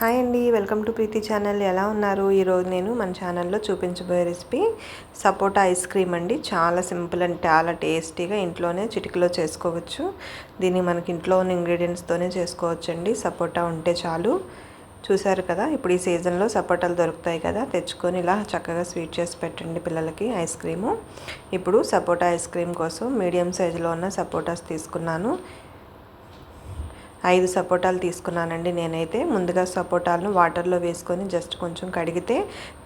Hi అండి welcome to Preethi channel. ఎలా ఉన్నారు? ఈరోజు నేను మన ఛానల్లో చూపించబోయే రెసిపీ సపోటా ఐస్ క్రీమ్ అండి. చాలా సింపుల్ అండ్ చాలా టేస్టీగా ఇంట్లోనే చిటికలో చేసుకోవచ్చు. దీన్ని మనకి ఇంట్లో ఉన్న ఇంగ్రీడియంట్స్తోనే చేసుకోవచ్చు అండి సపోటా ఉంటే చాలు. చూసారు కదా ఇప్పుడు ఈ సీజన్లో సపోటాలు దొరుకుతాయి కదా తెచ్చుకొని ఇలా చక్కగా స్వీట్ చేసి పెట్టండి పిల్లలకి ఐస్ క్రీము. ఇప్పుడు సపోటా ఐస్ క్రీమ్ కోసం మీడియం సైజులో ఉన్న సపోటాస్ తీసుకున్నాను. ఐదు సపోటాలు తీసుకున్నానండి నేనైతే. ముందుగా సపోటాలను వాటర్లో వేసుకొని జస్ట్ కొంచెం కడిగితే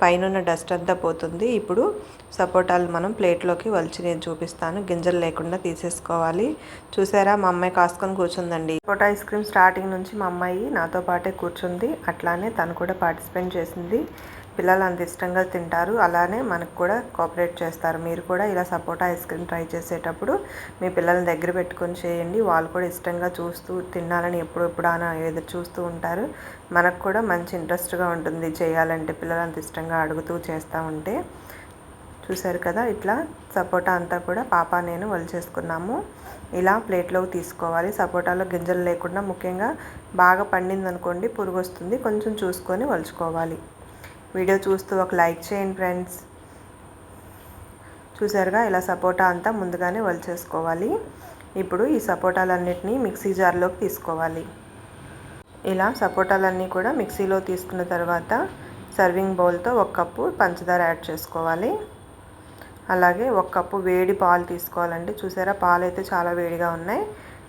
పైన డస్ట్ అంతా పోతుంది. ఇప్పుడు సపోటాలు మనం ప్లేట్లోకి వలిచి నేను చూపిస్తాను. గింజలు లేకుండా తీసేసుకోవాలి. చూసారా మా అమ్మాయి కాసుకొని కూర్చుందండి. సపోటా ఐస్ క్రీమ్ స్టార్టింగ్ నుంచి మా అమ్మాయి నాతో పాటే కూర్చుంది. అట్లానే తను కూడా పార్టిసిపేట్ చేసింది. పిల్లలు అంత ఇష్టంగా తింటారు. అలానే మనకు కూడా కోఆపరేట్ చేస్తారు. మీరు కూడా ఇలా సపోటా ఐస్ క్రీమ్ ట్రై చేసేటప్పుడు మీ పిల్లల్ని దగ్గర పెట్టుకొని చేయండి. వాళ్ళు కూడా ఇష్టంగా చూస్తూ తినాలని ఎప్పుడు ఎప్పుడైనా ఎదురు చూస్తూ ఉంటారు. మనకు కూడా మంచి ఇంట్రెస్ట్గా ఉంటుంది చేయాలంటే పిల్లలు అంత ఇష్టంగా అడుగుతూ చేస్తూ ఉంటే. చూశారు కదా ఇట్లా సపోటా అంతా కూడా పాప నేను వలిచేసుకున్నాము ఇలా ప్లేట్లోకి తీసుకోవాలి. సపోటాలో గింజలు లేకుండా ముఖ్యంగా బాగా పండిందనుకోండి పురుగు వస్తుంది కొంచెం చూసుకొని వలుచుకోవాలి. వీడియో చూస్తూ ఒక లైక్ చేయండి ఫ్రెండ్స్. చూసారుగా ఇలా సపోటా అంతా ముందుగానే వలిచేసుకోవాలి ఇప్పుడు ఈ సపోటాలన్నిటినీ మిక్సీ జార్లోకి తీసుకోవాలి. ఇలా సపోటాలన్నీ కూడా మిక్సీలో తీసుకున్న తర్వాత సర్వింగ్ బౌల్తో ఒక కప్పు పంచదార యాడ్ చేసుకోవాలి. అలాగే ఒక కప్పు వేడి పాలు తీసుకోవాలండి. చూసారా పాలు అయితే చాలా వేడిగా ఉన్నాయి.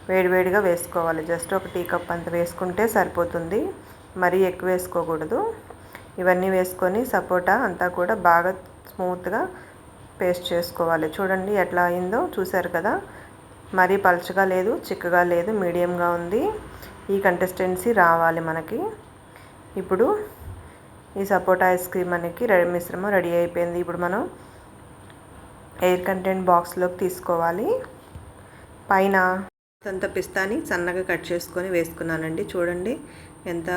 వేడివేడిగా వేసుకోవాలి. జస్ట్ ఒక టీ కప్ అంత వేసుకుంటే సరిపోతుంది. మరీ ఎక్కువ వేసుకోకూడదు. ఇవన్నీ వేసుకొని సపోటా అంతా కూడా బాగా స్మూత్గా పేస్ట్ చేసుకోవాలి. చూడండి ఎట్లా అయిందో చూసారు కదా? మరీ పలుచగా లేదు చిక్కగా లేదు మీడియంగా ఉంది. ఈ కంటెస్టెన్సీ రావాలి మనకి. ఇప్పుడు ఈ సపోటా ఐస్ క్రీమ్ మనకి రెడీ మిశ్రమం రెడీ అయిపోయింది. ఇప్పుడు మనం ఎయిర్ కంటెంట్ బాక్స్లోకి తీసుకోవాలి. పైన అంత పిస్తాని సన్నగా కట్ చేసుకొని వేసుకున్నానండి. చూడండి ఎంత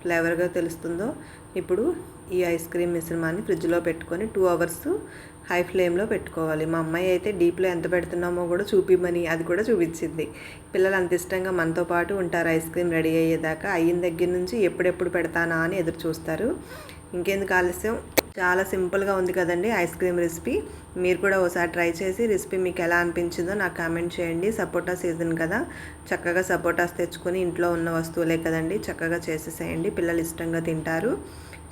ఫ్లేవర్గా తెలుస్తుందో. ఇప్పుడు ఈ ఐస్ క్రీమ్ మిశ్రమాన్ని ఫ్రిడ్జ్లో పెట్టుకొని టూ అవర్స్ హై ఫ్లేమ్లో పెట్టుకోవాలి. మా అమ్మాయి అయితే డీప్లో ఎంత పెడుతున్నామో కూడా చూపిమని అది కూడా చూపించింది. పిల్లలు అంత ఇష్టంగా మనతో పాటు ఉంటారు. ఐస్ క్రీమ్ రెడీ అయ్యేదాకా అయిన దగ్గర నుంచి ఎప్పుడెప్పుడు పెడతానా అని ఎదురు చూస్తారు. ఇంకెందుకు ఆలస్యం? చాలా సింపుల్గా ఉంది కదండి ఐస్ క్రీమ్ రెసిపీ. మీరు కూడా ఒకసారి ట్రై చేసి రెసిపీ మీకు ఎలా అనిపించిందో నాకు కామెంట్ చేయండి. సపోటా సీజన్ కదా. చక్కగా సపోటాస్ తెచ్చుకొని ఇంట్లో ఉన్న వస్తువులే కదండి. చక్కగా చేసేసేయండి. పిల్లలు ఇష్టంగా తింటారు.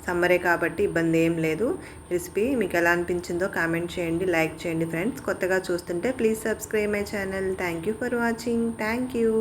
సమ్మరే కాబట్టి ఇబ్బంది ఏం లేదు. రెసిపీ మీకు ఎలా అనిపించిందో కామెంట్ చేయండి. లైక్ చేయండి ఫ్రెండ్స్. కొత్తగా చూస్తుంటే please subscribe my channel. Thank you for watching. Thank you